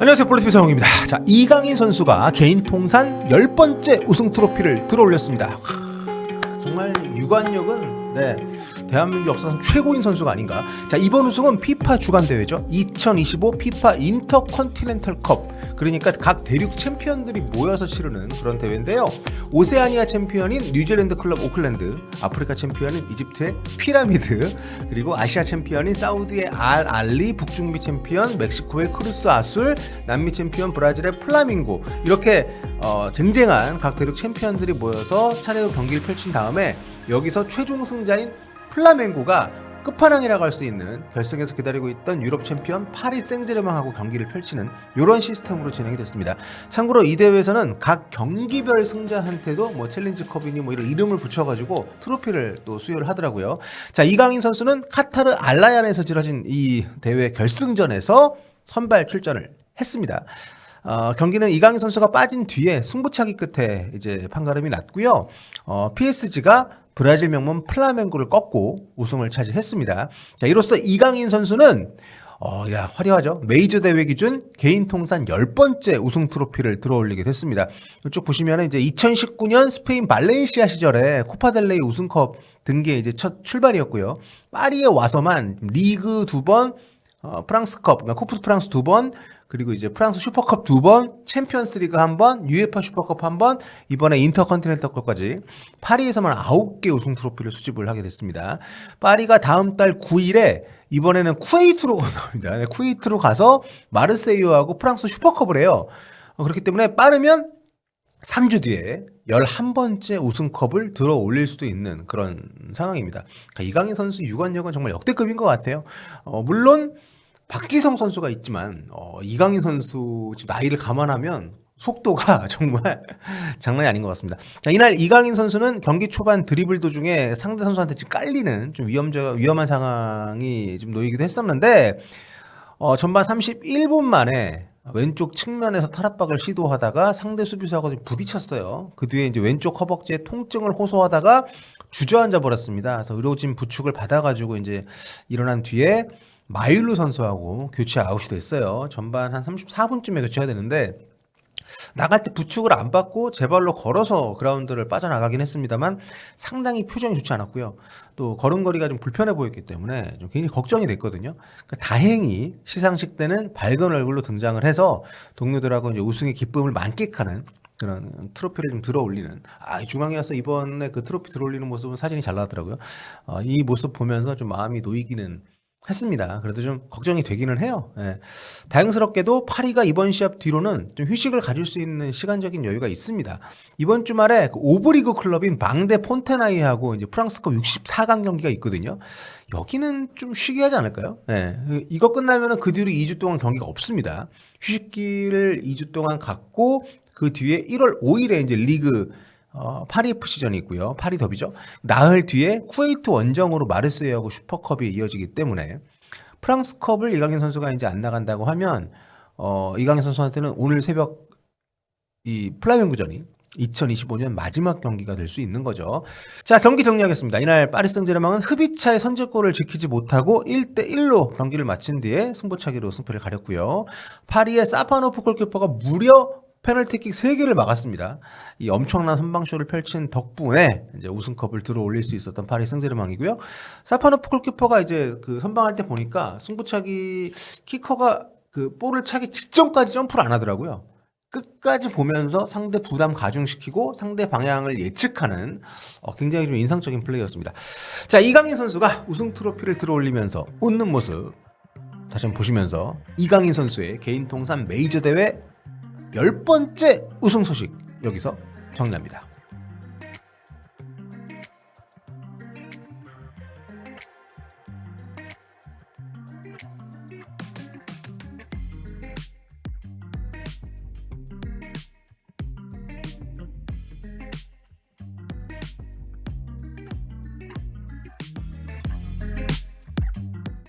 안녕하세요 볼리티비 성웅입니다. 자 이강인 선수가 개인 통산 10번째 우승 트로피를 들어올렸습니다. 하, 정말 유관력은 네 대한민국 역사상 최고인 선수가 아닌가. 자 이번 우승은 피파 주간 대회죠. 2025 피파 인터컨티넨탈컵. 그러니까 각 대륙 챔피언들이 모여서 치르는 그런 대회인데요. 오세아니아 챔피언인 뉴질랜드 클럽 오클랜드, 아프리카 챔피언인 이집트의 피라미드, 그리고 아시아 챔피언인 사우디의 알 알리, 북중미 챔피언 멕시코의 크루스 아술, 남미 챔피언 브라질의 플라밍고 이렇게 어, 쟁쟁한 각 대륙 챔피언들이 모여서 차례로 경기를 펼친 다음에 여기서 최종 승자인 플라멩고가 끝판왕이라고 할 수 있는 결승에서 기다리고 있던 유럽 챔피언 파리 생제르맹하고 경기를 펼치는 이런 시스템으로 진행이 됐습니다. 참고로 이 대회에서는 각 경기별 승자한테도 뭐 챌린지 컵이니 뭐 이런 이름을 붙여가지고 트로피를 또 수여를 하더라고요. 자 이강인 선수는 카타르 알라얀에서 치러진 이 대회 결승전에서 선발 출전을 했습니다. 어, 경기는 이강인 선수가 빠진 뒤에 승부차기 끝에 이제 판가름이 났고요. 어, PSG가 브라질 명문 플라멩고를 꺾고 우승을 차지했습니다. 자, 이로써 이강인 선수는 어, 야, 화려하죠. 메이저 대회 기준 개인 통산 10번째 우승 트로피를 들어 올리게 됐습니다. 이쪽 보시면 이제 2019년 스페인 발렌시아 시절에 코파델레이 우승컵 등계 이제 첫 출발이었고요. 파리에 와서만 리그 두 번, 어, 프랑스컵, 그러니까 쿠프 프랑스 두 번, 그리고 이제 프랑스 슈퍼컵 두 번, 챔피언스리그 한 번, 유에파 슈퍼컵 한 번, 이번에 인터컨티넨탈컵까지 파리에서만 아홉 개 우승 트로피를 수집을 하게 됐습니다. 파리가 다음 달 9일에 이번에는 쿠웨이트로 나옵니다. 네, 쿠웨이트로 가서 마르세유하고 프랑스 슈퍼컵을 해요. 어, 그렇기 때문에 빠르면 3주 뒤에 11번째 우승컵을 들어 올릴 수도 있는 그런 상황입니다. 그러니까 이강인 선수 유관력은 정말 역대급인 것 같아요. 어, 물론 박지성 선수가 있지만 어, 이강인 선수 지금 나이를 감안하면 속도가 정말 장난이 아닌 것 같습니다. 자, 이날 이강인 선수는 경기 초반 드리블 도중에 상대 선수한테 지금 깔리는 좀 위험적 위험한 상황이 좀 놓이기도 했었는데 어, 전반 31분 만에 왼쪽 측면에서 탈압박을 시도하다가 상대 수비수하고 좀 부딪혔어요. 그 뒤에 이제 왼쪽 허벅지에 통증을 호소하다가 주저앉아 버렸습니다. 그래서 의료진 부축을 받아가지고 이제 일어난 뒤에 마일루 선수하고 교체 아웃이 됐어요. 전반 한 34분쯤에 교체가 되는데 나갈 때 부축을 안 받고 제 발로 걸어서 그라운드를 빠져나가긴 했습니다만 상당히 표정이 좋지 않았고요. 또 걸음걸이가 좀 불편해 보였기 때문에 좀 굉장히 걱정이 됐거든요. 그러니까 다행히 시상식 때는 밝은 얼굴로 등장을 해서 동료들하고 이제 우승의 기쁨을 만끽하는 그런 트로피를 좀 들어 올리는 아 중앙에 와서 이번에 그 트로피 들어 올리는 모습은 사진이 잘 나왔더라고요. 어, 이 모습 보면서 좀 마음이 놓이기는 했습니다. 그래도 좀 걱정이 되기는 해요. 예. 다행스럽게도 파리가 이번 시합 뒤로는 좀 휴식을 가질 수 있는 시간적인 여유가 있습니다. 이번 주말에 그 오브리그 클럽인 방대 폰테나이하고 이제 프랑스컵 64강 경기가 있거든요. 여기는 좀 쉬게 하지 않을까요? 예. 이거 끝나면은 그 뒤로 2주 동안 경기가 없습니다. 휴식기를 2주 동안 갖고 그 뒤에 1월 5일에 이제 리그 어, 파리 FC전이 있고요. 파리 더비죠. 나흘 뒤에 쿠웨이트 원정으로 마르세유하고 슈퍼컵이 이어지기 때문에 프랑스컵을 이강인 선수가 이제 안 나간다고 하면 어, 이강인 선수한테는 오늘 새벽 이 플라멩구전이 2025년 마지막 경기가 될 수 있는 거죠. 자, 경기 정리하겠습니다. 이날 파리 생제르맹은 흡입차의 선제골을 지키지 못하고 1대 1로 경기를 마친 뒤에 승부차기로 승패를 가렸고요. 파리의 사파노프 골키퍼가 무려 페널티킥 3개를 막았습니다. 이 엄청난 선방쇼를 펼친 덕분에 이제 우승컵을 들어 올릴 수 있었던 파리 생제르맹이고요. 사파노프 골키퍼가 이제 그 선방할 때 보니까 승부차기 키커가 그 볼을 차기 직전까지 점프를 안 하더라고요. 끝까지 보면서 상대 부담 가중시키고 상대 방향을 예측하는 어, 굉장히 좀 인상적인 플레이였습니다. 자, 이강인 선수가 우승 트로피를 들어 올리면서 웃는 모습 다시 한번 보시면서 이강인 선수의 개인 통산 메이저 대회 열 번째 우승 소식 여기서 정리합니다.